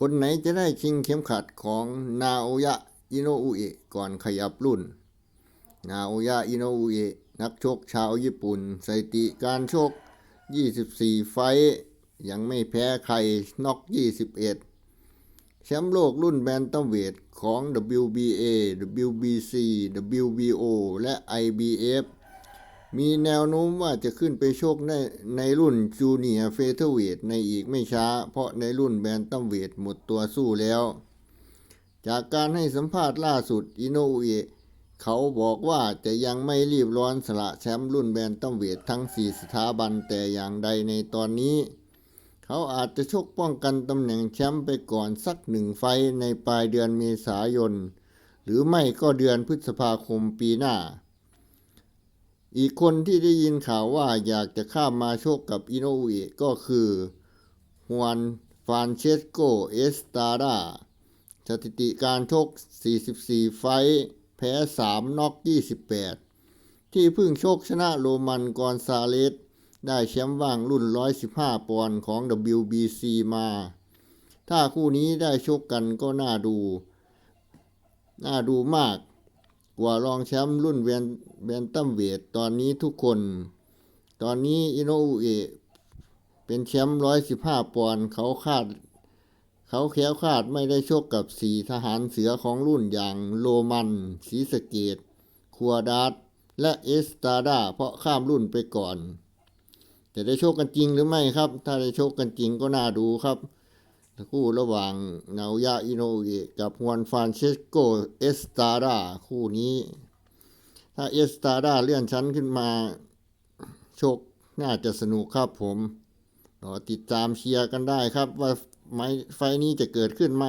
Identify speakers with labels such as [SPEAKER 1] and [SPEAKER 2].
[SPEAKER 1] คนไหนจะได้ชิงเข็มขัดของนาโอยะอิโนอุเอะก่อนขยับรุ่น นาโอยะอิโนอุเอะนักชกชาวญี่ปุ่นสถิติการชก 24 ไฟยังไม่แพ้ใครน็อก 21 แชมป์โลกรุ่นแบนตัมเวทของ WBA WBC WBO และ IBF มีแนวโน้มว่าจะขึ้นไปโชกในในรุ่นจูเนียร์เฟเธอร์เวทในอีกไม่ช้า เพราะในรุ่นแบนตัมเวทหมดตัวสู้แล้ว จากการให้สัมภาษณ์ล่าสุดอิโนเอะเขาบอกว่าจะยังไม่รีบร้อนสละแชมป์รุ่นแบนตัมเวททั้ง 4 สถาบันแต่อย่างใดในตอนนี้ เขาอาจจะชกป้องกันตำแหน่งแชมป์ไปก่อนสักหนึ่งไฟในปลายเดือนเมษายน หรือไม่ก็เดือนพฤษภาคมปีหน้า อีกคนที่ได้ยินข่าวว่าอยากจะข้ามมาชกกับอิโนอุเอะก็คือฮวนฟานเชสโก เอสตาดาสถิติการชก 44 ไฟแพ้ 3น็อก 28 ที่เพิ่งชกชนะโรมันกอนซาเลส ได้แชมป์ว่างรุ่น 115 ปอนด์ของ WBC มา ถ้าคู่นี้ได้ชกกันก็น่าดู น่าดูมาก กว่ารองแชมป์รุ่นแวนแวนตัมเวทตอนนี้ทุกคน ตอนนี้อิโนอุเอะเป็นแชมป์115ปอนด์เขาคาด เขาแค้วคาดไม่ได้ชกกับสีทหารเสือของรุ่นอย่างโรมันศีสเกตคัวดาร์และเอสตาดาเพราะข้ามรุ่นไปก่อน จะได้โชคกันจริงหรือไม่ครับ ถ้าได้โชคกันจริงก็น่าดูครับ คู่ระหว่างนาวยาอิโนเอะกับฮวนฟานเชสโกเอสตาราคู่นี้ ถ้าเอสตาราเลื่อนชั้นขึ้นมาโชคน่าจะสนุกครับผมรอติดตามเชียร์กันได้ครับว่าไม้ไฟนี้จะเกิดขึ้นไหม